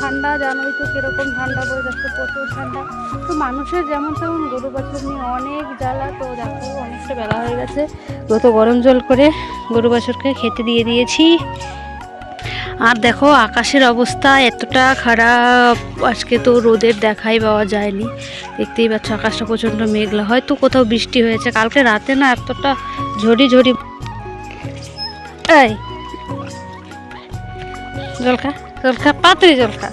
ঠান্ডা, জানোই তো কীরকম ঠান্ডা পড়ে যাচ্ছে, প্রচুর ঠান্ডা। তো মানুষের যেমন তেমন গরু বাছুর নিয়ে অনেক জ্বালা, তো দেখো অনেকটা বেলা হয়ে গেছে। যত গরম জল করে গরু বাছুরকে খেতে দিয়ে দিয়েছি। আর দেখো, আকাশের অবস্থা এতটা খারাপ, আজকে তো রোদের দেখাই পাওয়া যায়নি। দেখতেই পাচ্ছ, আকাশটা প্রচণ্ড মেঘলা। হয়তো কোথাও বৃষ্টি হয়েছে, কালকে রাতে না এতটা ঝড়ি ঝড়ি এই জল খা জল খা পাতরি জল খা